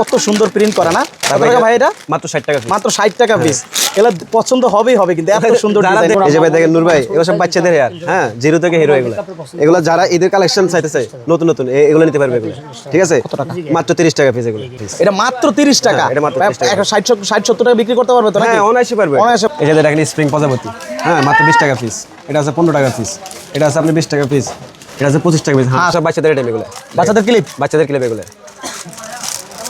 কত সুন্দর প্রিন্ট করা না? টাকা ভাই এটা? মাত্র ষাট টাকা মাত্র ষাট টাকা পিস এগুলো পছন্দ হবেই হবে কিন্তু এত সুন্দর এই যে ভাই দেখেন নূর ভাই এগুলো সব বাচ্চাদের হেয়ার হ্যাঁ জিরো থেকে হিরো এগুলো। এগুলো যারা ঈদের কালেকশন চাইতেছে নতুন নতুন এগুলো নিতে পারবে এগুলো। ঠিক আছে? মাত্র তিরিশ টাকা পিস এগুলো। এটা মাত্র তিরিশ টাকা? হ্যাঁ, এটা মাত্র 30 টাকা। একশো ষাট ষাট সত্তর টাকা বিক্রি করতে পারবে তো হ্যাঁ অনায়াসে পারবে। অনায়াসে। এই যে দেখেন স্প্রিং প্রজাপতি। হ্যাঁ মাত্র বিশ টাকা পিস এটা আছে পনেরো টাকা পিস এটা আছে আপনি বিশ টাকা পিস এটা আছে পঁচিশ টাকা পিস হ্যাঁ সব বাচ্চাদের এটা এগুলো। বাচ্চাদের ক্লিপ বাচ্চাদের ক্লিপ এগুলো।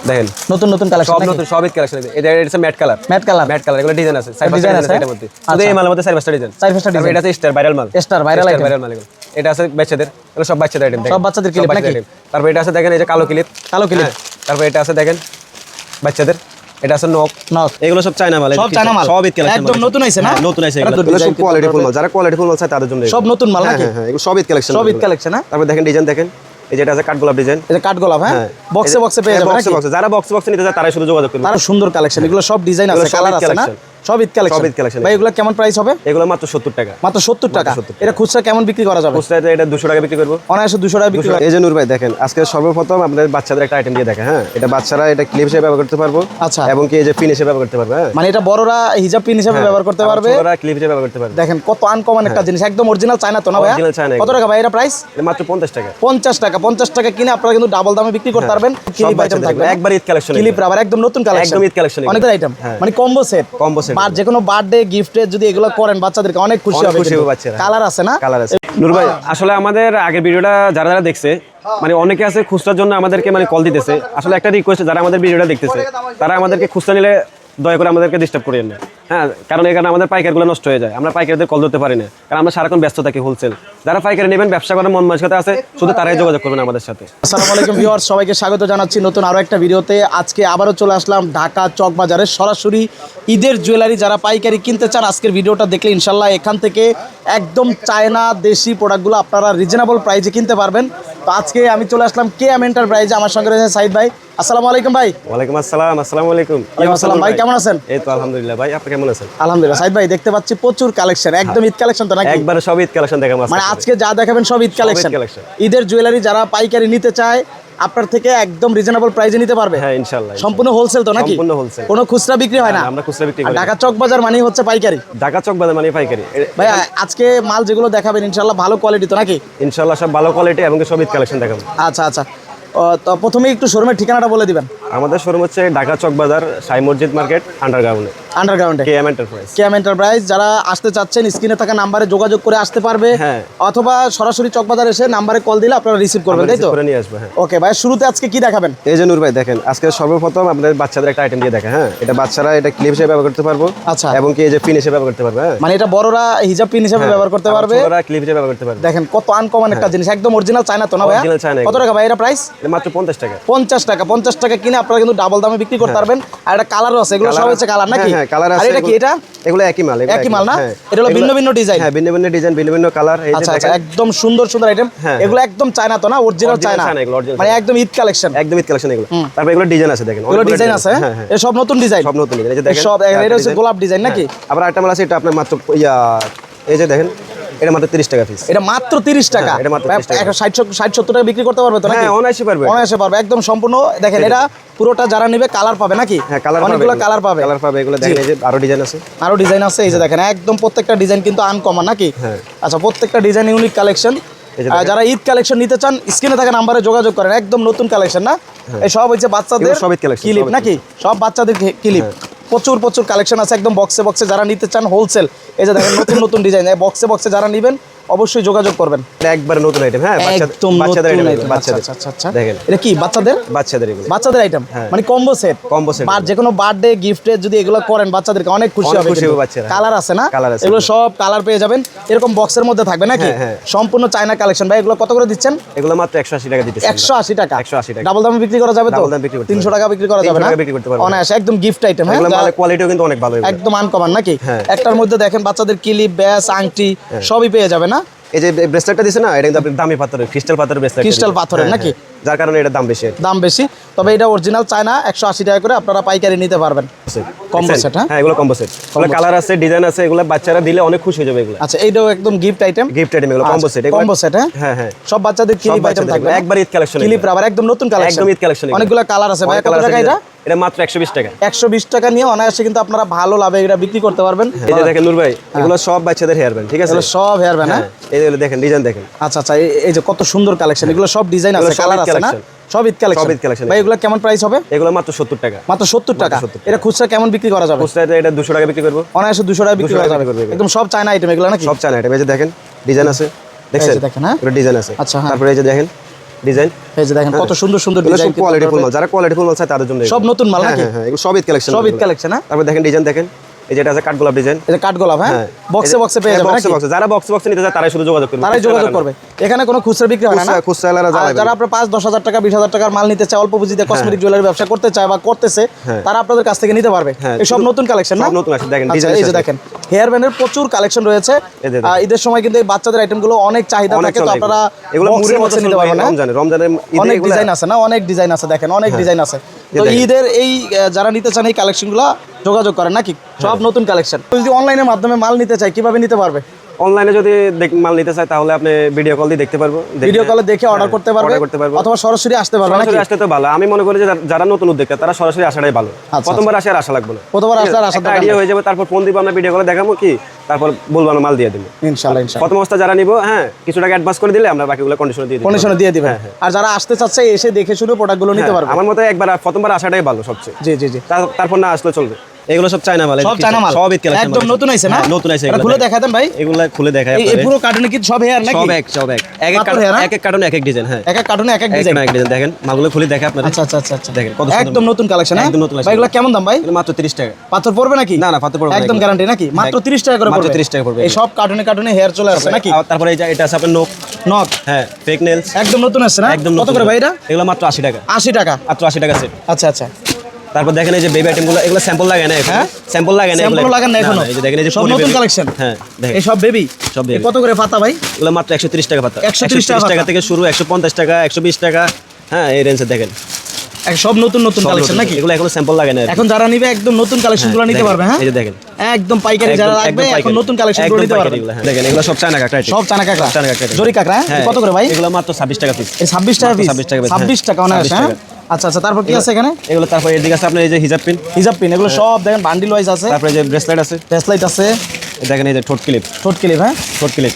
দেখেন। নতুন নতুন কালেকশন সব নতুন সব ঈদ কালেকশন এটা এটা matte colour matte colour matte colour এগুলো ডিজাইন আছে। সাইড ডিজাইন আছে? এটার মধ্যে। শুধু আচ্ছা। এই মালের মধ্যে চার পাঁচটা ডিজাইন চার পাঁচটা design। এটা আছে স্টার ভাইরাল মাল। Star viral item। ভাইরাল মাল এগুলো। এটা আছে বাচ্চাদের। এগুলো সব বাচ্চাদের আইটেম সব বাচ্চাদের clip নাকি? তারপর এটা আছে দেখেন এই যে কালো ক্লিপ কালো clip। তারপর এটা আছে দেখেন বাচ্চাদের। এটা আছে নক নক এগুলো সব চায়না মাল সব চায়না মাল? সব কালেকশন একদম নতুন আইছে না? নতুন আইছে এগুলো। সব কোয়ালিটি ফুল মাল। যারা কোয়ালিটি ফুল মাল চায় তাদের জন্য সব নতুন মাল হ্যাঁ নাকি? হ্যাঁ হ্যাঁ এগুলো সব ঈদ কালেকশন সব ঈদ collection, হ্যাঁ? তারপর দেখেন ডিজাইন দেখেন। এই যেটা আছে কাঠগোলাপ ডিজাইন এটা কাঠগোলাপ হ্যাঁ? বক্সে বক্সে পেয়ে যাবে বক্সে বক্সে যারা বক্সে বক্সে নিতে চায় তারাই শুধু যোগাযোগ করবে। তার সুন্দর কালেকশন এগুলো সব ডিজাইন আছে কালার আছে না। সব ঈদ কালেকশন সব ঈদ collection। ভাই এগুলো কেমন প্রাইস হবে? এগুলো মাত্র সত্তর টাকা। মাত্র সত্তর টাকা? এটা খুচরা কেমন বিক্রি করা যাবে? খুচরাতে এটা দুশো টাকা বিক্রি করব। অনায়াসে দুশো টাকা বিক্রি এই যে নূর ভাই দেখেন আজকে সর্বপ্রথম আপনাদের বাচ্চাদের একটা আইটেম দিয়ে দেখেন হ্যাঁ? এটা বাচ্চারা এটা ক্লিপ হিসেবে ব্যবহার করতে পারব আচ্ছা। এবং কি এই যে পিন হিসেবে ব্যবহার করতে পারবে হ্যাঁ? মানে এটা বড়রা হিজাব পিন হিসাবে ব্যবহার করতে পারবে। ক্লিপ হিসেবে ব্যবহার করতে পারবে। দেখেন কত আনকমন একটা জিনিস। একদম অরিজিনাল চায়না তো না ভাই Original China কত টাকা ভাই এটা প্রাইস মাত্র পঞ্চাশ টাকা। পঞ্চাশ টাকা পঞ্চাশ টাকা কিনে আপনারা কিন্তু ডাবল দামে বিক্রি করতে পারবেন। ক্লিপ আইটেম থাকবে একবার ঈদ collection ক্লিপ। রাবার একদম নতুন কালেকশন একদম ঈদ এগুলো। অনেকের আইটেম হ্যাঁ। মানে কম্বো সেট Combo set বার যে কোনো বার্থডে গিফটে যদি এগুলো করেন বাচ্চাদেরকে অনেক খুশি হবে খুশি হবে বাচ্চারা। কালার আছে না? কালার আছে। নূর ভাই আসলে আমাদের আগের ভিডিওটা যারা যারা দেখছে মানে অনেকে আছে খুচরার জন্য আমাদেরকে মানে কল দিতেছে। আসলে একটা রিকোয়েস্ট যারা আমাদের ভিডিওটা দেখতেছে তারা আমাদেরকে খুচরা নিলে দয়া করে আমাদেরকে ডিস্টার্ব করিয়েন না। হ্যাঁ কারণ এখানে আমাদের পাইকারগুলো নষ্ট হয়ে যায়। আমরা পাইকারদের কল ধরতে পারি না। কারণ আমরা সারাক্ষণ ব্যস্ত থাকি হোলসেল যারা পাইকারি নেবেন, ব্যবসা করার মন মানসিকতা আছে, শুধু তারাই যোগাযোগ করবেন আমাদের সাথে। আসসালামু আলাইকুম ভিউয়ার্স সবাইকে স্বাগত জানাচ্ছি নতুন আরও একটা ভিডিওতে। আজকে আবারও চলে আসলাম ঢাকা চক বাজারে। সরাসরি ঈদের জুয়েলারি যারা পাইকারি কিনতে চান, আজকের ভিডিওটা দেখলে ইনশাল্লাহ এখান থেকে একদম চায়না দেশি প্রোডাক্টগুলো আপনারা রিজনেবল প্রাইসে কিনতে পারবেন। তো আজকে আমি চলে আসলাম কে এম এন্টারপ্রাইজে আমার সঙ্গে রয়েছে সাইদ ভাই। আসসালামু আলাইকুম ভাই। ওয়ালাইকুম আসসালাম আসসালামু আলাইকুম। ওয়ালাইকুম আসসালাম ভাই কেমন আছেন? এই তো আলহামদুলিল্লাহ ভাই আপনি কেমন আছেন? আলহামদুলিল্লাহ সাইদ ভাই দেখতে পাচ্ছি প্রচুর কালেকশন একদম ঈদ কালেকশন তো নাকি? একবারে সব ঈদ কালেকশন দেখাবো মানে আজকে। যা দেখাবেন সব ঈদ কালেকশন। ঈদের জুয়েলারি যারা পাইকারি নিতে চায় আপনার থেকে একদম রিজনেবল প্রাইসে নিতে পারবে। হ্যাঁ ইনশাল্লাহ সম্পূর্ণ হোলসেল তো নাকি? সম্পূর্ণ wholesale। কোনো খুচরা বিক্রি হয় না। আমরা খুচরা বিক্রি করি ঢাকা চক বাজার মানেই হচ্ছে পাইকারি। ঢাকা চক বাজার মানে পাইকারি। ভাই আজকে মাল যেগুলো দেখাবেন ইনশাল্লাহ ভালো কোয়ালিটি তো নাকি? ইনশাল্লাহ সব ভালো কোয়ালিটি এবং সব ঈদ কালেকশন দেখাবো। আচ্ছা আচ্ছা। তো প্রথমে একটু শোরুমের ঠিকানাটা বলে দিবেন। আমাদের শোরুম হচ্ছে ঢাকা চক বাজার সাই মসজিদ মার্কেট আন্ডারগ্রাউন্ডে। আন্ডারগ্রাউন্ডে K M enterprise KM enterprise যারা আসতে চাচ্ছেন স্ক্রিনে থাকা নাম্বারে যোগাযোগ করে আসতে পারবে। হ্যাঁ। অথবা সরাসরি চকবাজার এসে নাম্বারে কল দিলে আপনারা রিসিভ করবেন তাই তো? করে নিয়ে আসব হ্যাঁ। ওকে ভাই শুরুতে আজকে কি দেখাবেন? এই যে নূর ভাই দেখেন আজকে সর্বপ্রথম আপনাদের বাচ্চাদের একটা আইটেম দিয়ে হ্যাঁ। এটা বাচ্চারা এটা ক্লিপ হিসেবে ব্যবহার করতে পারব আচ্ছা। এবং কি এই যে পিন হিসেবে ব্যবহার করতে পারবে হ্যাঁ। মানে এটা বড়রা হিজাব পিন হিসাবে ব্যবহার করতে পারবে। ক্লিপ হিসেবে ব্যবহার করতে পারবে। দেখেন কত আনকমন একটা জিনিস একদম অরিজিনাল চায়না তো না ভাই কত টাকা ভাই এটা প্রাইস মাত্র পঞ্চাশ টাকা। পঞ্চাশ টাকা পঞ্চাশ টাকা কিনে আপনারা কিন্তু ডাবল দামে বিক্রি করতে পারবেন। আর এটা কালারও আছে এগুলো সব হচ্ছে কালার নাকি? হ্যাঁ, হ্যাঁ কালার আছে এটা কি এটা? এগুলো একই মাল একই মাল না? হ্যাঁ। এটা হলো ভিন্ন ভিন্ন ডিজাইন হ্যাঁ ভিন্ন ভিন্ন ডিজাইন ভিন্ন ভিন্ন কালার এই আচ্ছা আচ্ছা একদম সুন্দর সুন্দর আইটেম হ্যাঁ, এগুলো একদম চায়না তো না? Original China? মানে একদম ঈদ কালেকশন একদম ঈদ কালেকশন এগুলো। তারপর এগুলো ডিজাইন আছে দেখেন এগুলো ডিজাইন আছে হ্যাঁ হ্যাঁ। এ সব নতুন ডিজাইন সব নতুন ডিজাইন এই যে দেখেন সব এটা হচ্ছে গোলাপ ডিজাইন নাকি? হ্যাঁ। আবার আইটেম আছে এটা আপনার মাত্র ইয়া এই যে দেখেন এটা মাত্র 30 টাকা পিস এটা মাত্র তিরিশ টাকা। হ্যাঁ, এটা মাত্র 30 টাকা। টাকা বিক্রি করতে পারবে তো নাকি? হ্যাঁ অনায়াসে পারবে। অনায়াসে পারবে একদম সম্পূর্ণ। দেখেন এটা পুরোটা যারা নেবে কালার পাবে নাকি? হ্যাঁ কালার অনেকগুলো কালার পাবে। কালার পাবে এগুলো। দেখেন এই যে আরও ডিজাইন আছে। আরও ডিজাইন আছে এই যে দেখেন একদম প্রত্যেকটা ডিজাইন কিন্তু আনকমন নাকি? হ্যাঁ। আচ্ছা প্রত্যেকটা ডিজাইন ইউনিক কালেকশন যারা ঈদ কালেকশন নিতে চান স্ক্রিনে থাকা নাম্বারে যোগাযোগ করেন। একদম নতুন কালেকশন না? এই সব হচ্ছে বাচ্চাদের হ্যাঁ। সব ঈদ collection, ক্লিপ নাকি সব বাচ্চাদের ক্লিপ প্রচুর প্রচুর কালেকশন আছে একদম বক্সে বক্সে যারা নিতে চান হোলসেল এই যে দেখেন, নতুন নতুন ডিজাইন বক্সে বক্সে যারা নেবেন অবশ্যই যোগাযোগ করবেন একবারে নতুন আইটেম হ্যাঁ বাচ্চাদের একদম বাচ্চাদের item। এগুলো, বাচ্চাদের আচ্ছা, আচ্ছা, আচ্ছা। দেখেন এটা কি বাচ্চাদের বাচ্চাদের এগুলো বাচ্চাদের আইটেম হ্যাঁ। মানে কম্বো সেট Combo set আর যে কোনো বার্থডে গিফটে যদি এগুলো করেন বাচ্চাদেরকে অনেক খুশি হবে খুশি হবে বাচ্চারা। কালার আছে না Colour আছে। এগুলো সব কালার পেয়ে যাবেন এরকম বক্সের মধ্যে থাকবে নাকি হ্যাঁ, হ্যাঁ। সম্পূর্ণ চায়না কালেকশন ভাই এগুলো কত করে দিচ্ছেন এগুলো মাত্র 180 টাকা দিতেছি আমরা। একশো আশি টাকা 180 টাকা। ডাবল দামে বিক্রি করা যাবে তো Double দামে বিক্রি করতে তিনশো পারবে। টাকা বিক্রি করা যাবে না বিক্রি করতে পারবে। অনায়াস একদম গিফট আইটেম হ্যাঁ এগুলো কোয়ালিটিও কিন্তু অনেক ভালো। একদম আনকমন নাকি। একটার মধ্যে দেখেন বাচ্চাদের ক্লিপ ব্যাস আংটি সবই পেয়ে যাবে না এই যে ব্রেসলেটটা দিছে না এটা কিন্তু আপনি দামি পাথরের ক্রিস্টাল পাথরের ব্রেসলেট Crystal পাথরের নাকি? যার কারণে দাম বেশি। দাম বেশি। তবে এটা অরিজিনাল চায়না একশো আশি টাকা করে আপনারা পাইকারি নিতে পারবেন। Set, হ্যাঁ? হ্যাঁ এগুলো কম্বো সেট এগুলো কালার আছে ডিজাইন আছে এগুলো বাচ্চারা দিলে অনেক খুশি হয়ে যাবে এগুলো। আচ্ছা এইটাও একদম গিফট আইটেম গিফট আইটেম এগুলো কম্বো সেট হ্যাঁ? হ্যাঁ হ্যাঁ। সব বাচ্চাদের ক্লিপ আইটেম থাকবে একবার ঈদ কালেকশন ক্লিপ রাবার একদম নতুন কালেকশন একদম ঈদ কালেকশন অনেকগুলো কালার আছে ভাই কত টাকা এটা? এটা মাত্র একশো বিশ টাকা। একশো বিশ টাকা নিয়ে অনায়াসে কিন্তু আপনারা ভালো লাভে এটা বিক্রি করতে পারবেন। এই যে দেখেন নূর ভাই এগুলো সব বাচ্চাদের হেয়ার ব্যান্ড ঠিক আছে? সব হেয়ার ব্যান্ড হ্যাঁ? হ্যাঁ দেখেন ডিজাইন দেখেন। আচ্ছা আচ্ছা এই- যে কত সুন্দর কালেকশন এগুলো সব ডিজাইন আছে কালার আছে না? সব ঈদ কালেকশন সব ঈদ collection ভাই এগুলো কেমন প্রাইস হবে? এগুলো মাত্র সত্তর টাকা। মাত্র সত্তর টাকা। এটা খুচরা কেমন বিক্রি করা যাবে? খুচরা এটা দুশো টাকা বিক্রি করব। অনায়াসে দুশো টাকা বিক্রি করা যাবে। একদম সব চায়না আইটেম এগুলো নাকি? সব চায়না এটা এই যে দেখেন ডিজাইন আছে দেখছেন? দেখেন, হ্যাঁ? এটা ডিজাইন আছে। আচ্ছা, হ্যাঁ। তারপরে এই যে দেখেন ডিজাইন। এই যে দেখেন কত সুন্দর সুন্দর ডিজাইন কোয়ালিটি ফুল মাল। যারা কোয়ালিটি ফুল মাল চায় তাদের জন্য সব নতুন মাল হ্যাঁ নাকি? হ্যাঁ হ্যাঁ সব ঈদ কালেকশন সব ঈদ কালেকশন হ্যাঁ? তারপর দেখেন ডিজাইন দেখেন। এই যেটা আছে কাঠগোলাপ ডিজাইন এটা কাঠগোলাপ হ্যাঁ? বক্সে বক্সে পেয়ে যাবেন বক্সে বক্সে যারা বক্সে বক্সে নিতে চায় তারাই শুধু যোগাযোগ করবে। তারাই যোগাযোগ করবে। এখানে কোনো খুচরা বিক্রি হয় না খুচরা যারা আপনার পাঁচ দশ হাজার টাকা বিশ হাজার টাকার মাল নিতে চায় অল্প পুঁজিতে কসমেটিক জুয়েলারি ব্যবসা করতে চায় বা করতেছে হ্যাঁ। তারা আপনাদের কাছ থেকে নিতে পারবে। হ্যাঁ, সব নতুন কালেকশন না? নতুন আছে, দেখেন, আচ্ছা, এই যে দেখেন হেয়ার ব্যান্ডের প্রচুর কালেকশন রয়েছে। ঈদের সময় কিন্তু এই বাচ্চাদের আইটেমগুলো অনেক চাহিদা থাকে তো আপনারা এগুলো। মুড়ির মতো নিতে পারবেন না রমজানে রমজানের ঈদে অনেক ডিজাইন আছে না? অনেক ডিজাইন আছে দেখেন অনেক ডিজাইন আছে। তো হ্যাঁ। ঈদের এই যারা নিতে চান এই কালেকশনগুলো যোগাযোগ করেন নাকি? সব হ্যাঁ। নতুন কালেকশন যদি অনলাইনের মাধ্যমে মাল নিতে চাই কীভাবে নিতে পারবে? অনলাইনে যদি মাল নিতে চাই তাহলে আপনি ভিডিও কল দিয়ে দেখতে পারব। ভিডিও কলে দেখে অর্ডার হ্যাঁ, করতে পারবে করতে পারব। অথবা সরাসরি আসতে পারবে সরাসরি আসলে তো ভালো। আমি মনে করি যে যারা- নতুন উদ্যোক্তা তারা সরাসরি আসাটাই ভালো। আচ্ছা। প্রথমবার আসে আর আশা লাগবে না। প্রথমবার আর আসার দরকার আইডিয়া হয়ে যাবে তারপর ফোন দিব আমরা ভিডিও কলে দেখাবো কি তারপর বলব আমরা মাল দিয়ে দিব। ইনশাল্লাহ ইনশাল্লাহ প্রথম অবস্থা যারা নিব হ্যাঁ কিছু টাকা অ্যাডভান্স করে দিলে আমরা বাকিগুলো কন্ডিশনে দিয়ে দিব কন্ডিশনে দিয়ে দিবেন। আর যারা আসতে চাচ্ছে এসে দেখে শুনে প্রোডাক্টগুলো নিতে পারবে। হ্যাঁ, আমার মতে একবার প্রথমবার আসাটাই ভালো সবচেয়ে। জি জি জি। তারপর না আসলে চলবে। এগুলো সব চায়না মাল সব চায়না মাল? সব ঈদ একদম নতুন আইছে না? হ্যাঁ, নতুন আইছে এগুলো খুলে। দেখা দেন ভাই। এগুলো খুলে দেখাই এই- পুরো কার্টুনে কি সব হেয়ার নাকি? সব এক সব এক। এক এক কার্টুন হ্যাঁ? এক এক কার্টুন এক এক ডিজাইন হ্যাঁ। এক এক কার্টুনে এক এক এক ডিজাইন এক ডিজাইন দেখেন মালগুলো খুলে দেখে আপনাদের। আচ্ছা আচ্ছা আচ্ছা আচ্ছা। দেখেন কত সুন্দর। একদম নতুন কালেকশন হ্যাঁ? একদম নতুন ভাই এগুলো কেমন দাম ভাই? মাত্র 30 টাকা। পাথর পড়বে নাকি? না, না, পাথর পড়বে একদম গ্যারান্টি নাকি? মাত্র 30 টাকা করে মাত্র পড়বে। 30 টাকা পড়বে এই সব কার্টুনে কার্টুনে হেয়ার চলে আসছে নাকি? তারপরে এই যে এটা আছে আপনার নোক নক হ্যাঁ ফেক নেলস একদম নতুন আসছে না? একদম কত। করে ভাই এটা? এগুলো মাত্র 80 টাকা। 80 টাকা। মাত্র 80 টাকা সেট আচ্ছা আচ্ছা। তারপর দেখেন এই যে বেবি আইটেমগুলো এগুলো স্যাম্পল লাগে না এখন? হ্যাঁ? স্যাম্পল লাগে না স্যাম্পল লাগান না এখনও? এই যে দেখেন এই যে সব নতুন কালেকশন হ্যাঁ দেখেন। এই সব বেবি সব baby। কত করে পাতা ভাই? এগুলো মাত্র 130 টাকা পাতা। 130 টাকা থেকে শুরু 150 টাকা 120 টাকা। হ্যাঁ এই রেঞ্জে দেখেন। সব নতুন নতুন কালেকশন নাকি? এগুলো এখনও স্যাম্পল লাগে না এখন যারা নিবে একদম নতুন কালেকশনগুলো নিতে দেখেন, পারবে হ্যাঁ? এই যে দেখেন। একদম পাইকারি যারা লাগবে এখন নতুন কালেকশনগুলো নিতে পারবে। হ্যাঁ। দেখেন এগুলো সব চায়না কাঁকড়া। সব চানা কাঁকড়া? চায়না কাঁকড়া। জরি কাঁকড়া হ্যাঁ হ্যাঁ, কত করে ভাই? এগুলো মাত্র 26 টাকা পিস এই ছাব্বিশ টাকা পিস 26 টাকা piece, ছাব্বিশ হ্যাঁ। টাকা অনায়াস 26 হ্যাঁ? টাকা। আচ্ছা আচ্ছা তারপর কি আছে এখানে? এগুলো তারপর এদিকে আছে আপনার এই যে হিজাব পিন হিজাব পিন এগুলো সব দেখেন বান্ডিল ওয়াইজ আছে। তারপরে যে ব্রেসলেট আছে। টেসলাইট আছে। দেখেন এই যে ঠোঁট ক্লিপ ঠোঁট ক্লিপ হ্যাঁ? ঠোঁট ক্লিপ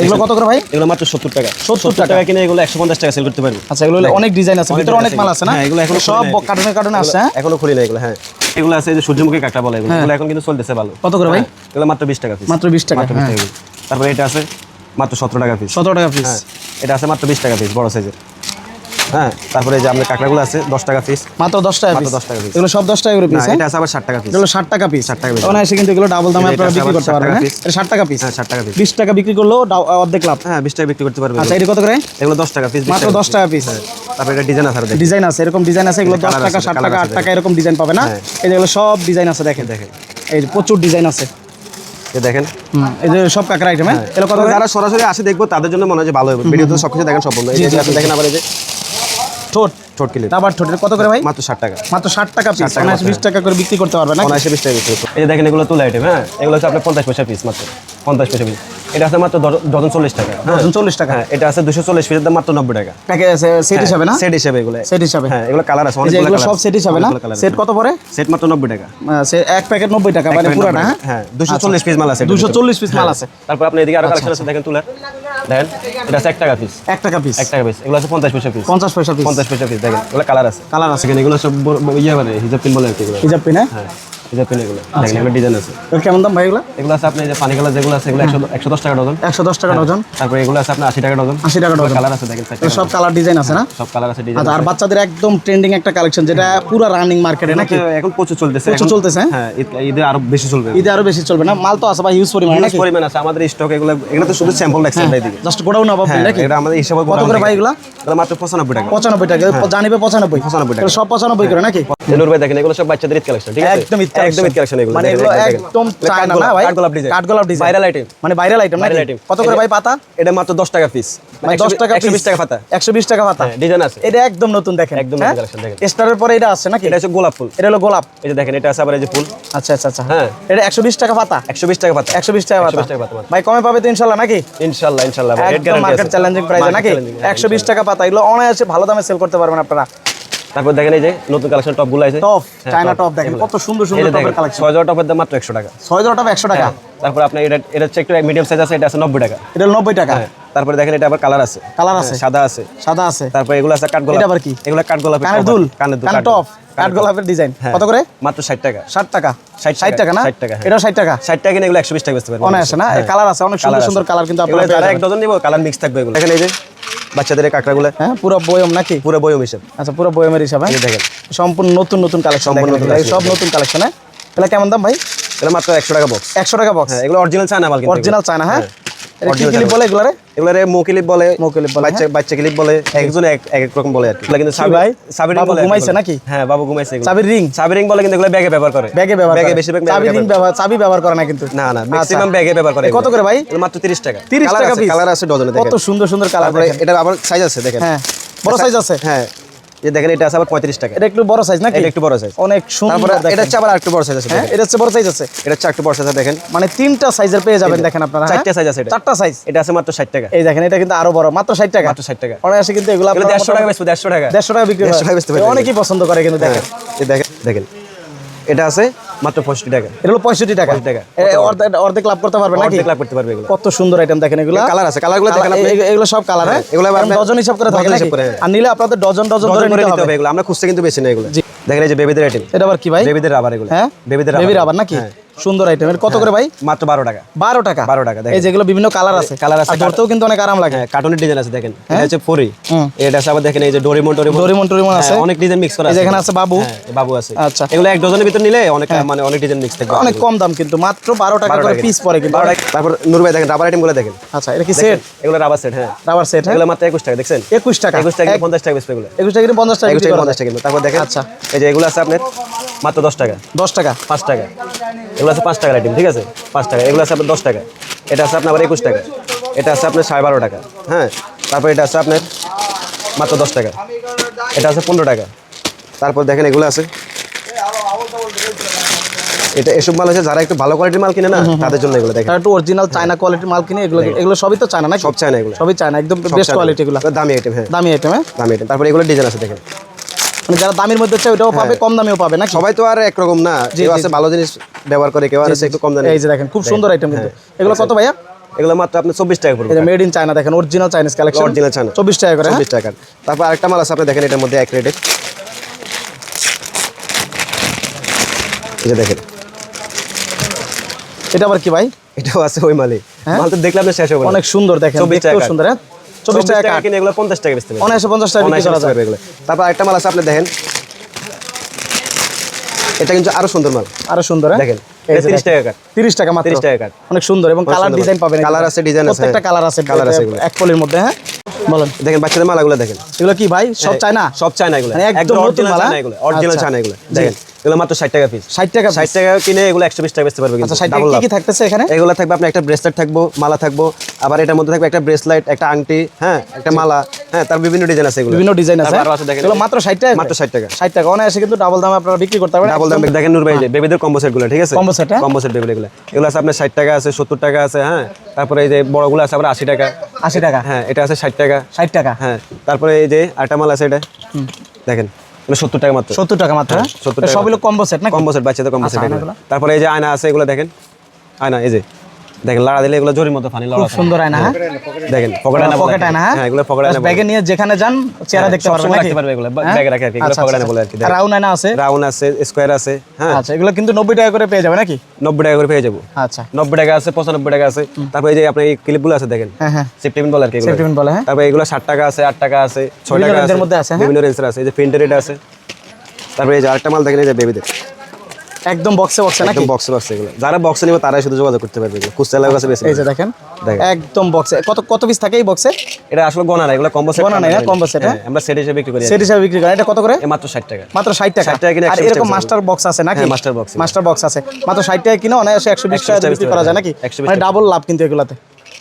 এগুলো কত করে ভাই? এগুলো মাত্র 70 টাকা। 70 টাকা। কিনে এগুলো 150 টাকা সেল করতে পারব আচ্ছা এগুলো অনেক ডিজাইন আছে ভিতরে অনেক মাল আছে না? হ্যাঁ, এগুলো এখনও সব কার্টুনে কার্টুনে আসছে হ্যাঁ? এখনও খুলি না এগুলো হ্যাঁ। এগুলো আছে যে সূর্যমুখী কাঁকড়া বলে এগুলো। এখন কিন্তু চলতেছে ভালো। কত করে ভাই? হ্যাঁ, এগুলো মাত্র 20 টাকা পিস মাত্র 20 টাকা মাত্র 20 হ্যাঁ। টাকা piece। তারপরে এটা আছে মাত্র 17 টাকা পিস সতেরো টাকা পিস হ্যাঁ এটা আছে মাত্র 20 টাকা পিস বড় সাইজের হ্যাঁ তারপরে এই যে আপনার কাঁকড়াগুলো আছে 10 টাকা পিস মাত্র দশ টাকা মাত্র পিস 10 টাকা piece। এগুলো সব দশ টাকা করে পিস হ্যাঁ? এটা আছে আবার 60 টাকা পিস এগুলো ষাট টাকা পিস 60 টাকা। অনায়াসে কিন্তু এগুলো ডাবল দামে আপনারা বিক্রি করতে পারবেন হ্যাঁ। এটা ষাট টাকা পিস হ্যাঁ 60 টাকা পিস বিশ টাকা বিক্রি করলেও অর্ধেক লাভ। হ্যাঁ 20 টাকা বিক্রি করতে পারবে। আচ্ছা এটা কত করে? এগুলো 10 টাকা পিস মাত্র দশ টাকা পিস তারপরে এটা ডিজাইন আছে ডিজাইন আছে এরকম ডিজাইন আছে এগুলো দশ টাকা ষাট টাকা আট টাকা এরকম ডিজাইন পাবে না? হ্যাঁ। এই যেগুলো সব ডিজাইন আছে দেখেন। দেখেন। এই প্রচুর ডিজাইন আছে। দেখেন। এই যে সব কাঁকড়া আইটেম হ্যাঁ? কত যারা সরাসরি আসে দেখব তাদের জন্য মনে হয় ভালো হবে। ভিডিওতে সবকিছু দেখেন সম্পূর্ণ এই যে আপনি দেখেন আবার এই যে ঠোঁট। ঠোঁট ক্লিপ। রাবার ঠোঁটের কত করে ভাই? মাত্র 60 টাকা। মাত্র ষাট টাকা পিস 60 বিশ টাকা করে বিক্রি করতে পারবে না অনায়াসে 20 টাকা বিক্রি এই যে দেখেন এগুলো তুলা আইটেম হ্যাঁ? এগুলো হচ্ছে আপনার 50 পয়সা পিস মাত্র। 50 পয়সা পিস এটা আছে মাত্র ডজন 40 টাকা। হ্যাঁ? ডজন চল্লিশ টাকা? হ্যাঁ এটা আছে 240 পিসের দাম মাত্র 90 টাকা। প্যাকেজ সেট হিসাবে না? সেট হিসেবে এগুলো। সেট হিসাবে। হ্যাঁ এগুলো কালার আছে এগুলো সব সেট হিসাবে না। সেট কত পরে সেট মাত্র 90 টাকা। এক প্যাকেট নব্বই টাকা মানে পুরাটা হ্যাঁ? হ্যাঁ 240 পিস মাল আছে দুশো চল্লিশ পিস মাল আছে। তারপর আপনি এদিকে আরও কালেকশন আছে দেখেন তুলার দেখেন এটা 1 টাকা পিস এক টাকা পিস এক টাকা পিস এগুলো আছে 50 পয়সা পিস পঞ্চাশ পয়সা পিস 50 পয়সা পিস দেখেন এগুলো কালার আছে। কালার আছে। কেন এগুলো সব ইয়ে মানে হিজাব পিন বলে আর কি হিজাব পিন হ্যাঁ। হ্যাঁ হিজাব দেখেন ডিজাইন আছে। কেমন দাম ভাই এগুলো? এগুলো আছে আপনি যে পানি কালার যেগুলো আছে এগুলো 100 110 টাকা ডজন। একশো দশ টাকা ডজন। তারপরে এগুলো আছে আপনার 80 টাকা ডজন। 80 টাকা ডজন। কালার আছে দেখেন সব কালার ডিজাইন আছে না? সব কালার আছে ডিজাইন আচ্ছা আর বাচ্চাদের একদম ট্রেন্ডিং একটা কালেকশন যেটা পুরো রানিং মার্কেটে নাকি? এখন প্রচুর চলতেছে প্রচুর চলতেছে, হ্যাঁ? হ্যাঁ ঈদে আরও বেশি চলবে। ঈদে আরও বেশি চলবে না? মাল তো আছে ভাই হিউজ পরিমাণে পরিমাণ আছে আমাদের স্টক এগুলো এগুলো তো শুধু স্যাম্পল জাস্ট গোডাউন অভাব হ্যাঁ নাকি? এটা আমাদের হিসাবে কত করে ভাই এগুলা? মাত্র 95 টাকা। পঁচানব্বই টাকা জানিবে পঁচানব্বই। 95 টাকা। সব পঁচানব্বই করে নাকি? নূর ভাই দেখেন এগুলো সব বাচ্চাদের ঈদ কালেকশন ঠিক আছে? একদম ঈদ কালেকশন ঈদ এগুলো, মানে এগুলো। একদম চায়না না ভাই? কাঠগোলাপ design। কাঠগোলাপ ডিজাইন Viral item। মানে ভাইরাল আইটেম Viral item। কত করে ভাই পাতা? এটা মাত্র দশ টাকা পিস মানে 10 টাকা একশো বিশ টাকা পাতা। একশো বিশ টাকা পাতা। হ্যাঁ, ডিজাইন আছে। এটা একদম নতুন দেখেন। একদম নতুন হ্যাঁ? collection, দেখেন। স্টারের পরে এটা আছে নাকি? এটা হচ্ছে গোলাপ ফুল। এটা হলো গোলাপ। এই যে দেখেন এটা আছে আবার এই যে ফুল। আচ্ছা আচ্ছা আচ্ছা। হ্যাঁ। এটা একশো বিশ টাকা পাতা? একশো বিশ টাকা পাতা। একশো বিশ টাকা পাতা। 120 টাকা পাতা ভাই কমে পাবে তো ইনশাল্লাহ নাকি? একদম guarantee মার্কেট। চ্যালেঞ্জিং প্রাইসে নাকি? challenging, হ্যাঁ, একশো বিশ টাকা পাতা। এগুলো অনায়াসে ভালো দামে সেল করতে পারবেন আপনারা। তারপর দেখেন এই যে নতুন কালেকশন টপগুলো আছে। টপ হ্যাঁ, চায়না টপ দেখেন কত সুন্দর সুন্দর টপের কালেকশন ছয় হাজার টপের দাম মাত্র একশো টাকা। ছয় হাজার টাকা একশো টাকা। তারপর আপনি এটা এটা হচ্ছে একটু মিডিয়াম সাইজ আছে এটা আছে নব্বই টাকা। এটা হলো নব্বই টাকা। হ্যাঁ তারপরে দেখেন এটা আবার কালার আছে। কালার আছে। হ্যাঁ, সাদা আছে। সাদা আছে। তারপর এগুলো আছে কাঠগোলাপ এটা আবার কি? এগুলো কাঠগোলাপ কানের দুল। কানের দুল কানের টপ কাঠ গোলাপের ডিজাইন হ্যাঁ। কত করে? মাত্র ষাট টাকা। ষাট টাকা। 60 ষাট টাকা না? 60 টাকা, হ্যাঁ। এটাও ষাট টাকা? ষাট টাকা কিনে এগুলো একশো বিশ টাকা বেচতে পারবেন। অনায়াসে না? হ্যাঁ। কালার আছে অনেক সুন্দর সুন্দর কালার কিন্তু আপনারা এক ডজন নিবো কালার মিক্স থাকবে এগুলো। দেখেন এই যে বাচ্চাদের কাঁকড়াগুলো? হ্যাঁ পুরো বয়ম নাকি? পুরো বয়ম হিসেবে। আচ্ছা পুরো বয়মের হিসাবে হ্যাঁ? দেখেন। সম্পূর্ণ নতুন নতুন কালেকশন সম্পূর্ণ সব নতুন কালেকশন হ্যাঁ? এগুলো কেমন দাম ভাই? এটা মাত্র একশো টাকা বক্স একশো টাকা বক্স হ্যাঁ এগুলো অরিজিনাল চায়না মাল অরিজিনাল চায়না হ্যাঁ? original ক্লিপ বলে এগুলারে? এগুলো মো ক্লিপ বলে মো ক্লিপ বলে, বাচ্চা বাচ্চা ক্লিপ বলে একজন এক এক এক রকম বলে আর কি। কিন্তু সাবি ভাই? সাবি ring বলে ঘুমাইছে নাকি? হ্যাঁ বাবু ঘুমাইছে রিং বলে কিন্তু এগুলো ব্যাগে ব্যবহার করে। ব্যাগে ব্যবহার ব্যাগে চাবি ব্যাগে রিং ব্যবহার চাবি ব্যবহার করে না কিন্তু। না না আচ্ছা। ম্যাক্সিমাম ব্যাগে ব্যবহার করে কত করে ভাই? মাত্র 30 টাকা। 30 টাকা কালার আছে ডজনে কত সুন্দর সুন্দর কালার এটা আবার সাইজ আছে দেখেন। হ্যাঁ। বড় সাইজ আছে? হ্যাঁ। এই দেখেন এটা আছে আবার 35 টাকা। এটা একটু বড় সাইজ না এটা একটু বড় সাইজ অনেক সুন্দর এটা। হচ্ছে আবার একটু বড় সাইজ আছে হ্যাঁ এটা হচ্ছে বড় সাইজ আছে। এটা হচ্ছে একটু বড় সাইজ দেখেন। মানে তিনটা সাইজের পেয়ে যাবেন দেখেন আপনারা চারটা সাইজ আছে চারটা সাইজ এটা আছে মাত্র 60 টাকা। এই দেখেন এটা কিন্তু আরও বড় মাত্র ষাট টাকা। মাত্র 60 টাকা। অনায়াসে কিন্তু এগুলো দেড়শো টাকা বেচবো 150 টাকা। দেড়শো টাকা বিক্রি 150 টাকা বেচতে হয় পারবেন। অনেকেই পছন্দ করে কিন্তু দেখেন। হ্যাঁ, দেখেন দেখেন। এটা আছে মাত্র 65 টাকা। এটা হলো পঁয়ষট্টি টাকা। টাকা। অর্ধেক লাভ করতে পারবে অর্ধেক লাভ করতে পারবে এগুলো। কত সুন্দর আইটেম দেখেন এগুলো। কালার আছে। কালারগুলো দেখেন এগুলো সব কালার হ্যাঁ? হ্যাঁ, এগুলো ডজন হিসাব করে থাকে হিসাব করে, হ্যাঁ। আর নিলে আপনাদের ডজন ডজন ধরে নিতে হবে। এগুলো। আমরা খুঁজতে কিন্তু বেশি নেই এগুলো। দেখেন এই যে বেবিদের আইটেম এটা আবার কি ভাই? বেবিদের রাবার এগুলো। হ্যাঁ? বেবিদের রাবার নাকি? হ্যাঁ। সুন্দর আইটেম এর। কত করে ভাই? মাত্র 12 টাকা। বারো টাকা? 12 টাকা, এই যেগুলো বিভিন্ন কালার আছে। কালার আছে, ধরতেও কিন্তু অনেক আরাম লাগে। হ্যাঁ কার্টুনের ডিজাইন আছে দেখেন। এটা হচ্ছে ফরি। এটা আছে আবার দেখেন এই যে ডোরিমন টরিমন ডোরিমন টোরিমন আছে? হ্যাঁ, অনেক ডিজাইন মিক্স করা আছে। যেখানে আছে বাবু। হ্যাঁ, বাবু আছে। আচ্ছা। এগুলো এক ডজনের ভিতর নিলে অনেক মানে অনেক ডিজাইন মিক্স থাকবে। অনেক কম দাম কিন্তু মাত্র বারো টাকা করে পিস পরে কিন্তু। তারপর নূর ভাই দেখেন রাবার আইটেমগুলো দেখেন। আচ্ছা এটা কি সেট এগুলো রাবার সেট হ্যাঁ। রাবার সেট হ্যাঁ? এগুলো মাত্র 21 টাকা দেখছেন? একুশ টাকা। 21 টাকা 50 টাকা বেচবে এগুলো। একুশ টাকা পঞ্চাশ টাকা 21 বিক্রি টাকা 50 টাকা তারপর দেখেন আচ্ছা। এই যে এগুলো আছে আপনার মাত্র 10 টাকা। দশ টাকা। পাঁচ টাকা। এগুলো আছে 5 টাকার আইটেম ঠিক আছে? 5 টাকা। এগুলো আছে আপনার 10 টাকা। এটা আছে আপনার আবার 21 টাকা। এটা আছে আপনার সাড়ে বারো টাকা। হ্যাঁ? তারপর এটা আছে আপনার মাত্র 10 টাকা। এটা আছে 15 টাকা। তারপর দেখেন এগুলো আছে। এটা এসব মাল আছে যারা একটু ভালো কোয়ালিটির মাল কিনে না তাদের জন্য এগুলো দেখেন। একটু অরিজিনাল চায়না কোয়ালিটির মাল কিনে এগুলো এগুলো সবই তো চায়না নাকি? সব চায়না এগুলো। সবই চায়না একদম বেস্ট। কোয়ালিটি এগুলো। দামি আইটেম হ্যাঁ। দামি আইটেম হ্যাঁ। দামি আইটেম তারপরে এগুলো ডিজাইন আছে দেখেন। মানে যারা দামের মধ্যে চায় ওটাও পাবে কম দামেও পাবে নাকি? সবাই তো আর একরকম না। কেউ আছে ভালো জিনিস ব্যবহার করে কেউ আছে একটু কম দামে। এই যে দেখেন খুব সুন্দর আইটেম কিন্তু। এগুলো কত ভাইয়া? এগুলো মাত্র আপনি চব্বিশ টাকা পড়বে মেড ইন চায়না দেখেন original Chinese collection Original China। চব্বিশ টাকা করে হ্যাঁ? চব্বিশ টাকার তারপর আরেকটা মাল আছে আপনি দেখেন এটার মধ্যে এক এই যে দেখেন। এটা আবার কি ভাই? এটাও আছে ওই হ্যাঁ? মাল তো দেখলে আপনি শেষ হবে অনেক সুন্দর দেখেন 24 দেখতেও টাকা। সুন্দর হ্যাঁ। চব্বিশ টাকা। কিনে এগুলো পঞ্চাশ টাকা বেচতে অনায়াসে পঞ্চাশ টাকা বিক্রি করা বেচতে এগুলো। তারপর আরেকটা মাল আছে আপনি দেখেন। এটা কিন্তু আরও সুন্দর মাল। আরও সুন্দর হ্যাঁ? দেখেন তিরিশ টাকা কাঠ। 30 টাকা মাত্র। 30 টাকা কাঠ। অনেক সুন্দর এবং কালার ডিজাইন পাবেন Colour আছে, design আছে, প্রত্যেকটা হ্যাঁ। কালার আছে Colour আছে এক পলির মধ্যে হ্যাঁ? বলেন। দেখেন বাচ্চাদের মালাগুলো দেখেন। এগুলো কি ভাই? সব চায় না সব চায়না এগুলো। মানে একদম নতুন মাল, হ্যাঁ? এগুলো অরিজিনাল আচ্ছা। চায়না এগুলো। দেখেন। এগুলো মাত্র ষাট টাকা পিস ষাট টাকা ষাট টাকা কিনে এগুলো একশো বিশ টাকা বেচতে পারবে আচ্ছা ষাট টাকা কি থাকতেছে এখানে? এগুলো থাকবে আপনার একটা ব্রেসলেট থাকব মালা থাকব আবার এটার মধ্যে থাকবে একটা ব্রেসলেট একটা আংটি হ্যাঁ একটা মালা হ্যাঁ তার বিভিন্ন ডিজাইন আছে এগুলো। বিভিন্ন ডিজাইন আছে। তারপর আছে দেখেন। এগুলো মাত্র ষাট টাকা? মাত্র 60 টাকা। ষাট টাকা। অনায়াসে কিন্তু ডাবল দামে আপনারা বিক্রি করতে পারবেন ডাবল দাম দেখেন নূর ভাই যে বেবিদের কম্বো সেটগুলো ঠিক আছে? Set, হ্যাঁ? কম্বো সেট বেবি এগুলো এগুলো আছে আপনার ষাট টাকা আছে সত্তর টাকা আছে হ্যাঁ। তারপরে এই যে বড়গুলো আছে আবার আশি টাকা। আশি টাকা? হ্যাঁ এটা আছে ষাট টাকা। ষাট টাকা। হ্যাঁ তারপরে এই যে আরেকটা মাল আছে এটা। দেখেন। সত্তর টাকা মাত্র। সত্তর টাকা মাত্র সত্তর 70 টাকা সবগুলো কম্বো সেট না কম্বো সেট বাচ্চাদের কম্বো আচ্ছা, সেট তারপরে এই যে আয়না আছে এগুলো দেখেন। আয়না এই যে। দেখেন লাড়া দিলে এগুলো জরির মতো ফানি লাড়া খুব সুন্দর হ্যাঁ? দেখেন পকেট বলে পকেট আর হ্যাঁ? হ্যাঁ এগুলো পকেট ব্যাগে নিয়ে যেখানে যান চেহারা দেখতে পারবেন রাখতে পারবে এগুলো হ্যাঁ? ব্যাগে রাখে এগুলো আচ্ছা, পকেট আচ্ছা, বলে আর কি আচ্ছা। রাউন্ড আছে? রাউন্ড আছে স্কোয়ার আছে হ্যাঁ। আচ্ছা এগুলো কিন্তু নব্বই টাকা করে পেয়ে যাবে নাকি? নব্বই টাকা করে পেয়ে যাব। আচ্ছা। নব্বই টাকা আছে পঁচানব্বই টাকা আছে। তারপর এই যে আপনার এই ক্লিপগুলো আছে দেখেন। হ্যাঁ হ্যাঁ। সেফটিপিন বলে আর কি। সেফটিপিন বলে, হ্যাঁ। তারপর এগুলো ষাট টাকা আছে আট টাকা আছে ছয় বিভিন্ন টাকা range এর আছে মধ্যে আছে, হ্যাঁ। বিভিন্ন রেঞ্জের আছে এই যে আছে। তারপরে এই যে আরেকটা মাল দেখেন এই যে বেবিদের একদম বক্সে বক্সে নাকি? একদম বক্সে বক্সে এগুলো। যারা বক্সে নিবে তারাই শুধু যোগাযোগ করতে পারবে এগুলো। খুচরা কাছে বেশি এই যে দেখেন। একদম বক্সে কত কত পিস থাকে এই বক্সে এটা আসলে গনা না এগুলো কম্বো সেট গোনা না, set, হ্যাঁ? আমরা সেট হিসেবে বিক্রি করি সেট হিসাবে বিক্রি করেন এটা কত করে? মাত্র 60 টাকা। মাত্র ষাট টাকা? 60 টাকা কিনে আর এরকম মাস্টার বক্স আছে নাকি? হ্যাঁ, master box এগুলো। মাস্টার বক্স আছে। মাত্র ষাট টাকা কিনে অনায়াসে একশো বিশ 120 টাকা টাকা বিক্রি করা যায় নাকি? মানে ডাবল লাভ কিন্তু এগুলাতে।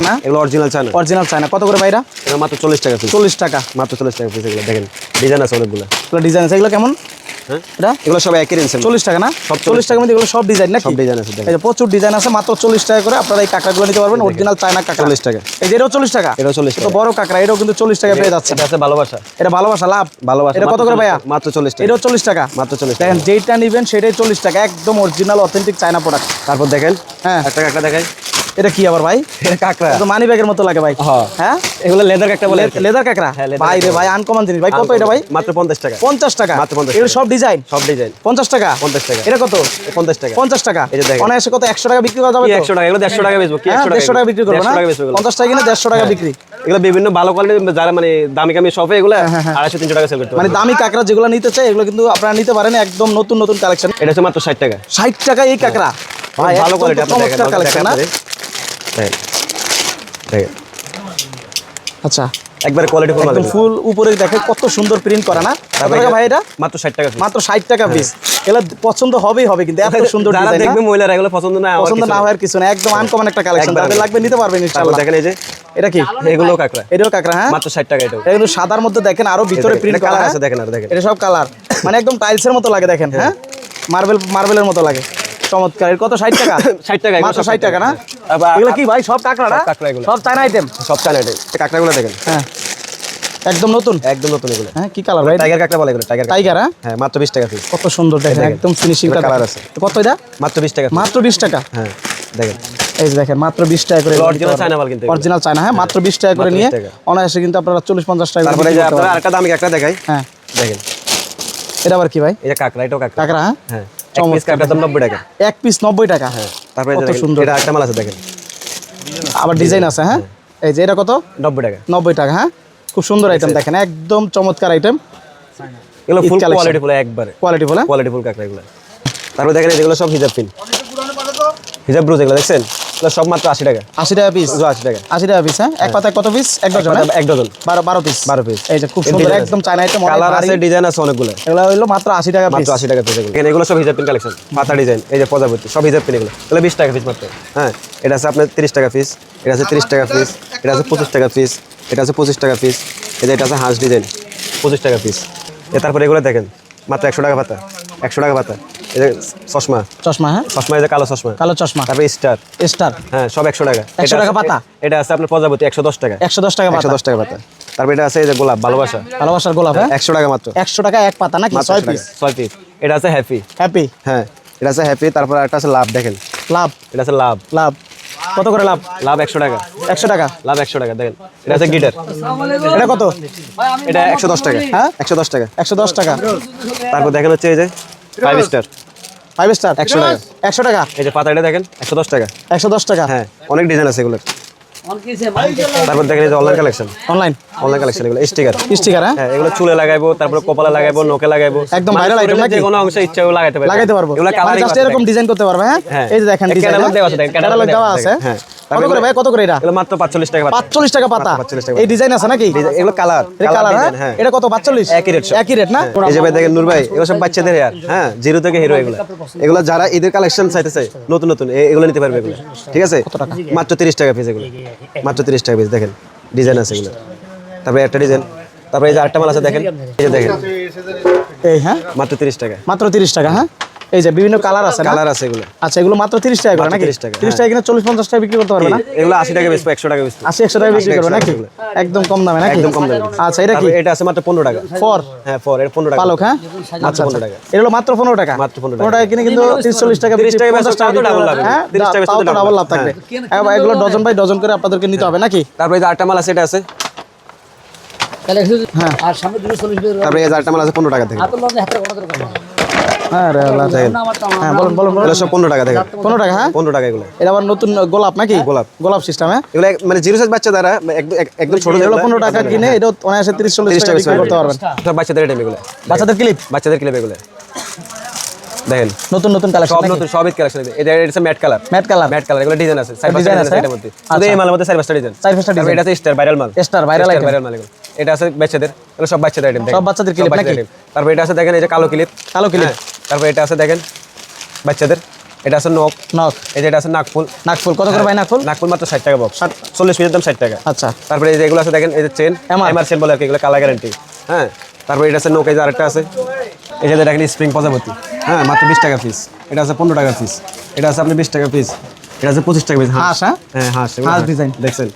না? এগুলো অরিজিনাল চায়না। Original China. কত করে ভাইরা? এটা মাত্র 40 টাকা পিস চল্লিশ টাকা। মাত্র 40 টাকা পিস এগুলো দেখেন ডিজাইন আছে অনেকগুলো। এগুলো ডিজাইন আছে। এগুলো কেমন? হ্যাঁ? এটা? এগুলো সব একই রেঞ্জ চল্লিশ টাকা না? সব চল্লিশ টাকার মধ্যে এগুলো সব ডিজাইন নাকি? সব ডিজাইন আছে দেখেন। এই যে প্রচুর ডিজাইন আছে মাত্র চল্লিশ টাকা করে আপনারা এই কাঁকড়াগুলো নিতে পারবেন। অরিজিনাল চায়না কাঁকড়া। 40 টাকা। এই যে এটাও চল্লিশ টাকা? এটাও 40 তো টাকা। বড় কাঁকড়া এটাও কিন্তু চল্লিশ টাকা পেয়ে যাচ্ছে। এটা আছে ভালোবাসা। এটা ভালোবাসা লাভ। ভালোবাসা এটা কত করে ভাইয়া? মাত্র 40 টাকা। এটাও চল্লিশ টাকা। মাত্র 40 টাকা। দেখেন যেইটা নিবেন সেটাই চল্লিশ টাকা। একদম অরিজিনাল অথেন্টিক চায়না প্রোডাক্ট তারপর দেখেন হ্যাঁ। একটা কাঁকড়া দেখাই। এটা কি আবার ভাই? এটা কাঁকড়া। মানি ব্যাগের মতো লাগে ভাই। হ্যাঁ। হ্যাঁ? এগুলো লেদার কাঁকড়া বলে লেদার কাঁকড়া? হ্যাঁ, ভাই রে ভাই আনকমন জিনিস। ভাই কত এটা ভাই? মাত্র 50 টাকা। পঞ্চাশ টাকা? মাত্র 50 এগুলো সব ডিজাইন সব ডিজাইন পঞ্চাশ টাকা? 50 টাকা। এটা কত? 50 টাকা। পঞ্চাশ টাকা? এই যে দেখেন। অনায়াসে কত একশো টাকা বিক্রি করা যাবে তো? 100 টাকা? এগুলো 150 টাকা বেচবো। কি হ্যাঁ 100 টাকা দেড়শো টাকা বিক্রি করব না? 150 টাকা পঞ্চাশ টাকা কিনে দেড়শো টাকা বিক্রি। এগুলো বিভিন্ন ভালো কোয়ালিটির যারা মানে দামি কামি শপে এগুলো আড়াইশো তিনশো টাকা সেল করতে মানে দামি কাঁকড়া যেগুলো নিতে চাই এগুলো কিন্তু আপনারা নিতে পারেন একদম নতুন নতুন কালেকশন এটা হচ্ছে মাত্র ষাট টাকা। ষাট টাকা এই কাঁকড়া। ভাই ভালো কোয়ালিটি তো আপনি দেখেন আচ্ছা। একবারে কোয়ালিটি ফুল একদম ফুল উপরে দেখে কত সুন্দর প্রিন্ট করা না? কত টাকা ভাই এটা? মাত্র ষাট টাকা piece। মাত্র ষাট টাকা পিস এগুলো পছন্দ হবেই হবে কিন্তু এত সুন্দর যারা ডিজাইন দেখবে মহিলারা এগুলো পছন্দ না পছন্দ না হওয়ার কিছু না একদম আনকমন একটা কালেকশন তাদের লাগবে নিতে পারবেন ইনশাআল্লাহ। দেখেন এই যে এটা কি? এগুলো কাঁকড়া। এটাও কাঁকড়া হ্যাঁ? মাত্র ষাট টাকা এটাও। এটা কিন্তু সাদার মধ্যে দেখেন আরও ভিতরে প্রিন্ট এটা করা হ্যাঁ? আছে, দেখেন আর দেখেন। এটা সব কালার মানে একদম টাইলসের মতো লাগে দেখেন হ্যাঁ? মার্বেল মার্বেলের মতো লাগে। চমৎকার। কত ষাট টাকা? 60 টাকা, মাত্র ষাট টাকা না? এগুলো কি ভাই সব কাঁকড়া না? কাঁকড়া এগুলো। সব চায়না আইটেম সব চায়না এই কাঁকড়াগুলো দেখেন। হ্যাঁ। একদম নতুন? একদম নতুন এগুলো। হ্যাঁ কি কালার ভাই? টাইগার কাঁকড়া বলে এগুলো টাইগার। টাইগার হ্যাঁ? হ্যাঁ মাত্র বিশ টাকা পিস কত সুন্দর দেখেন। একদম এগুলো কালার আছে। কত এটা? মাত্র বিশ টাকা মাত্র বিশ টাকা? হ্যাঁ দেখেন। এই দেখেন মাত্র বিশ টাকা করে original চায়না মাল কিন্তু অরিজিনাল চায়না হ্যাঁ মাত্র বিশ টাকা করে নিয়ে অনায়াসে কিন্তু আপনারা চল্লিশ পঞ্চাশ টাকা করে তারপরে যে আপনারা আরেকটা দামি কাঁকড়া দেখাই। হ্যাঁ। দেখেন। এটা আবার কি ভাই? এটা কাঁকড়া এটাও কাঁকড়া। কাঁকড়া হ্যাঁ। হ্যাঁ এক পিস চমৎকার। কাঁকড়ার দাম নব্বই টাকা। এক পিস নব্বই টাকা হ্যাঁ। তারপরে কত সুন্দর। এটা একটা মাল আছে দেখেন। আবার ডিজাইন। আছে হ্যাঁ? এই যে এটা কত? নব্বই টাকা। নব্বই টাকা হ্যাঁ? খুব সুন্দর আইটেম দেখেন একদম চমৎকার আইটেম এগুলো ফুল কোয়ালিটি ফুল একবারে। কোয়ালিটি বলে কোয়ালিটি ফুল কাঁকড়া এগুলো। তারপরে দেখেন এগুলো সব হিজাব পিন হিজাব ব্রুজ এগুলো দেখছেন? সব মাত্র আশি টাকা। আশি টাকা পিস আশি টাকা। আশি টাকা পিস হ্যাঁ? এক পাতায় কত পিস এক ডজন হ্যাঁ? এক ডজন। বারো বারো পিস বারো পিস এই যে খুব সুন্দর একদম চায়না আইটেম কালার আছে ডিজাইন আছে অনেকগুলো। এগুলো হইল মাত্র আশি টাকা মাত্র আশি টাকা পিস এগুলো। এগুলো সব হিজাব পিন কালেকশন পাতা ডিজাইন এই যে প্রজাপতি সব হিজাব পিন এগুলো। এগুলো বিশ টাকা পিস মাত্র হ্যাঁ? এটা আছে আপনার তিরিশ টাকা পিস এটা আছে তিরিশ টাকা পিস এটা আছে পঁচিশ টাকা পিস এটা আছে পঁচিশ টাকা পিস যে এটা আছে হাঁস ডিজাইন পঁচিশ টাকা পিস তারপরে এগুলো দেখেন মাত্র একশো টাকা পাতা একশো টাকা পাতা। চশমা। চশমা হ্যাঁ? চশমা এই যে কালো চশমা। কালো চশমা। তারপরে স্টার। স্টার? হ্যাঁ সব একশো টাকা। 100 এটা টাকা পাতা? এটা আছে আপনার প্রজাপতি একশো দশ টাকা। একশো দশ টাকা একশো পাতা দশ টাকা পাতা। তারপরে এটা আছে এই যে গোলাপ ভালোবাসা। ভালোবাসার গোলাপ হ্যাঁ? একশো টাকা মাত্র। একশো টাকা এক পাতা নাকি? ছয় পিস ছয় পিস এটা আছে হ্যাপি হ্যাপি হ্যাঁ এটা আছে হ্যাপি তারপর একটা আছে লাভ দেখেন। লাভ এটা আছে লাভ লাভ কত করে লাভ লাভ একশো টাকা। একশো টাকা? লাভ একশো টাকা দেখেন। এটা আছে গিটার এটা কত? এটা একশো দশ টাকা। হ্যাঁ? একশো দশ টাকা। একশো দশ টাকা। তারপর দেখেন হচ্ছে এই যে ফাইভ স্টার ফাইভ স্টার 100 টাকা। একশো টাকা। এই যে পাতা দেখেন একশো দশ টাকা। একশো দশ টাকা। হ্যাঁ অনেক ডিজাইন আছে এগুলোর। তারপর দেখেন এই যে online collection online online collection এগুলো স্টিকার স্টিকার হ্যাঁ? হ্যাঁ এগুলো চুলে লাগাইবো তারপর কপালে লাগাইবো নোকে লাগাইবো। একদম ভাইরাল আইটেম নাকি? কোনো অংশে ইচ্ছা লাগাইতে পারব। লাগাইতে পারব। এগুলো কালার কালারিং এরকম ডিজাইন করতে পারবে হ্যাঁ? হ্যাঁ। এই যে দেখেন ডিজাইন catalog দেওয়া আছে, ক্যাটালগ দেওয়া আছে, হ্যাঁ। কত করে ভাই? কত করে এটা? এগুলো মাত্র পাঁচচল্লিশ টাকা পাতা। পাঁচচল্লিশ টাকা পাতা। 45 টাকা এই ডিজাইন আছে নাকি? এগুলো কালার কালার হ্যাঁ? হ্যাঁ। এটা কত পাঁচচল্লিশ? একই রেট একই রেট না? এই যে ভাই দেখেন নূর ভাই এগুলো সব বাচ্চাদের হ্যাঁ? জিরো থেকে হিরো এগুলো। এগুলো যারা ঈদের কালেকশন চাইতেছে নতুন নতুন এগুলো নিতে পারবে এগুলো। ঠিক আছে? মাত্র তিরিশ টাকা পিস এগুলো। মাত্র তিরিশ টাকা পিস দেখেন ডিজাইন আছে এগুলো। তারপরে একটা ডিজাইন তারপরে এই যে আটটা মাল আছে দেখেন। এই যে দেখেন। এই হ্যাঁ? মাত্র তিরিশ টাকা। মাত্র তিরিশ টাকা হ্যাঁ? এই যে বিভিন্ন কালার আছে কালার আছে এগুলো। আচ্ছা এগুলো মাত্র তিরিশ টাকা করে নাকি? 30 টাকা, তিরিশ টাকা কিনে চল্লিশ পঞ্চাশ টাকা বিক্রি করতে পারবে না? এগুলো আশি টাকা বেচবো একশো টাকা বেচবো। আশি একশো টাকা বিক্রি করবে নাকি? একদম কম দামে নাকি? একদম কম দামে। আচ্ছা এটা কি? এটা আছে মাত্র পনেরো টাকা। ফর? হ্যাঁ ফর এটা পনেরো টাকা। পালক হ্যাঁ? আচ্ছা পনেরো আচ্ছা টাকা। এটা হলো মাত্র পনেরো টাকা? মাত্র 15 টাকা। পনেরো টাকা কিনে কিন্তু তিরিশ চল্লিশ টাকা 30 টাকা পঞ্চাশ বেচলে তাও তো বিক্রি লাভ। হ্যাঁ? 30 টাকা double ডাবল লাভ। থাকবে। এবার এগুলো ডজন বাই ডজন করে আপনাদেরকে নিতে হবে নাকি? তারপরে এই যে আটটা মাল আছে এটা আছে। হ্যাঁ। আর সামনে দুটো চল্লিশ মিনিট তারপরে এই যে আটটা মাল আছে পনেরো টাকা থেকে। হ্যাঁ হ্যাঁ বলুন বলুন বলুন। সব পনেরো টাকা থেকে পনেরো টাকা হ্যাঁ? পনেরো টাকা এগুলো। এটা আবার নতুন গোলাপ নাকি? গোলাপ। গোলাপ সিস্টেম হ্যাঁ? এগুলো মানে জিরো সাইজ বাচ্চা দ্বারা একদম ছোট এগুলো পনেরো টাকা কিনে এটা অনায়াসে তিরিশ চল্লিশ টাকা টাকা করতে পারবেন। সব বাচ্চাদের আইটেম এগুলো। বাচ্চাদের ক্লিপ বাচ্চাদের ক্লিপ এগুলো। দেখেন। নতুন নতুন কালেকশন সব নতুন সবই কালেকশন এটা এটা matte colour matte colour matte colour এগুলো ডিজাইন আছে। সাইড ডিজাইন আছে? আছে? এটার মধ্যে। শুধু। এই মালের মধ্যে চার পাঁচটা ডিজাইন চার পাঁচটা তারপর এটা আছে স্টার ভাইরাল মাল। Star viral item। ভাইরাল মাল এগুলো। এটা আছে বাচ্চাদের এগুলো সব বাচ্চাদের আইটেম সব বাচ্চাদের clip নাকি? তারপর এটা আছে দেখেন এই যে কালো ক্লিপ কালো clip। তারপর এটা আছে দেখেন বাচ্চাদের। এটা আছে নখ। নক এই যে এটা আছে নাকফুল। নাকফুল। কত করে ভাই নাকফুল? নাকফুল মাত্র ষাট টাকা বক্স চল্লিশ পিসের দাম ষাট টাকা। আচ্ছা। তারপরে এই যে এগুলো আছে দেখেন এই যে চেন এমআর চেন বলে আর কি এগুলো কালার গ্যারান্টি হ্যাঁ? তারপরে এটা আছে নৌকা এই যে আরেকটা আছে। এই যে দেখেন স্প্রিং প্রজাপতি। হ্যাঁ মাত্র বিশ টাকা পিস এটা আছে পনেরো টাকা পিস এটা আছে আপনি বিশ টাকা পিস এটা আছে পঁচিশ টাকা পিস হাঁস, হ্যাঁ? হ্যাঁ হাঁস। হাঁস হাঁস। design। দেখছেন?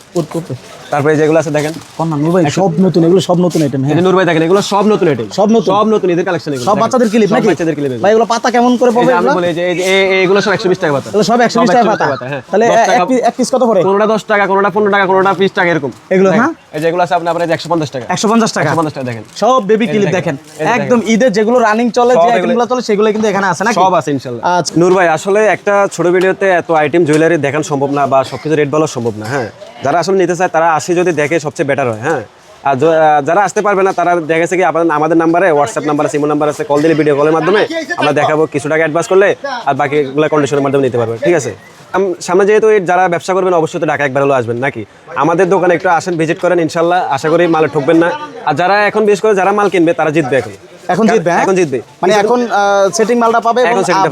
তারপরে যেগুলো আছে দেখেন। কোন না নূর ভাই সব নতুন এগুলো সব নতুন আইটেম হ্যাঁ। নূর ভাই দেখেন এগুলো সব নতুন আইটেম সব নতুন? সব নতুন এদের কালেকশন এগুলো। সব বাচ্চাদের ক্লিপ নাকি? বাচ্চাদের ক্লিপ ভাই এগুলো পাতা কেমন করে পাবে আমি এগুলো? বলি যে এই এই- সব একশো বিশ টাকা পাতা। এগুলো সব একশো বিশ টাকা পাতা। হ্যাঁ। তাহলে এক এক পিস কত করে কোনোটা দশ টাকা কোনোটা পনেরো টাকা কোনোটা বিশ টাকা এরকম। এগুলো, হ্যাঁ? এই যে এগুলো আছে আপনার একশো পঞ্চাশ টাকা। একশো পঞ্চাশ টাকা? একশো পঞ্চাশ টাকা দেখেন। সব বেবি ক্লিপ দেখেন। একদম ঈদের যেগুলো রানিং চলে যে এগুলো- আইটেমগুলো চলে সেগুলো কিন্তু এখানে আছে নাকি? সব আছে ইনশাল্লাহ। আচ্ছা। নূর ভাই আসলে একটা ছোট ভিডিওতে এত আইটেম জুয়েলারি দেখানো সম্ভব না বা সবকিছু রেট বলা সম্ভব না হ্যাঁ? যারা আসলে নিতে চায়, তারা আসি যদি দেখে সবচেয়ে বেটার হয় হ্যাঁ? আর যারা আসতে পারবে না, তারা দেখেছে কি আপনার আমাদের নাম্বারে হোয়াটসঅ্যাপ নাম্বার আছে ইমো নাম্বার আছে কল দিলে ভিডিও কলের মাধ্যমে আমরা দেখাবো কিছু টাকা অ্যাডভান্স করলে আর বাকিগুলো কন্ডিশনের মাধ্যমে নিতে পারবে, ঠিক আছে? সামনে যেহেতু যারা ব্যবসা করবেন, অবশ্যই তো ঢাকা একবার হলো আসবেন, নাকি? আমাদের দোকানে একটু আসেন ভিজিট করেন ইনশাল্লাহ আশা করি মালে ঠকবেন না। আর যারা এখন বিশেষ করে যারা মাল কিনবে, তারা জিতবে এখন। এখন জিতবে হ্যাঁ? এখন জিতবে। মানে এখন সেটিং মালটা পাবে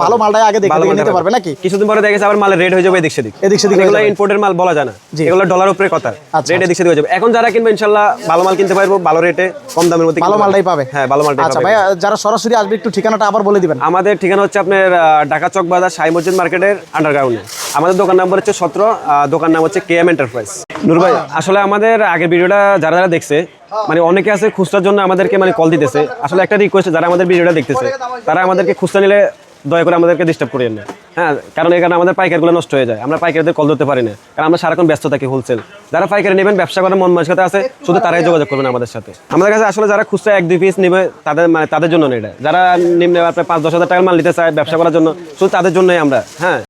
ভালো মালটাই আগে দেখে দেখে নিতে পারবে নাকি? কিছুদিন পরে দেখেছে আবার মালের রেট হয়ে যাবে এদিক সেদিক। এদিক সেদিক এগুলো যাবে। ইম্পোর্টের মাল বলা যায় না। এগুলো ডলার উপরে কথা। আচ্ছা, রেট এদিক সেদিক হয়ে যাবে। এখন যারা কিনবে ইনশাল্লাহ ভালো মাল কিনতে পারব ভালো রেটে কম দামের মধ্যে ভালো মালটাই পাবে। হ্যাঁ ভালো মালটাই আচ্ছা ভাই যারা সরাসরি আসবে একটু ঠিকানাটা আবার বলে দিবেন। আমাদের ঠিকানা হচ্ছে আপনার ঢাকা চক বাজার সাই মসজিদ মার্কেটের আন্ডারগ্রাউন্ডে আমাদের দোকান নাম্বার হচ্ছে সতেরো দোকান নাম হচ্ছে কে এম এন্টারপ্রাইজ নূর ভাই আসলে আমাদের আগের ভিডিওটা যারা যারা দেখছে মানে অনেকে আছে খুচরার জন্য আমাদেরকে মানে কল দিতেছে। আসলে একটা রিকোয়েস্ট যারা আমাদের ভিডিওটা দেখতেছে, তারা আমাদেরকে খুচরা নিলে দয়া করে আমাদেরকে ডিস্টার্ব করিয়েন না। হ্যাঁ কারণ এখানে আমাদের পাইকারগুলো নষ্ট হয়ে যায়। আমরা পাইকারদের কল ধরতে পারি না। কারণ আমরা সারাক্ষণ ব্যস্ত থাকি হোলসেল যারা পাইকারি নেবেন, ব্যবসা করার মন মানসিকতা আছে, শুধু তারাই যোগাযোগ করবেন আমাদের সাথে। আমাদের কাছে আসলে যারা খুচরা এক, দুই পিস নেবে, তাদের মানে তাদের জন্য এটা। যারা নিম্নে আপনার পাঁচ, দশ হাজার টাকার মাল নিতে চায় ব্যবসা করার জন্য, শুধু তাদের জন্যই আমরা হ্যাঁ।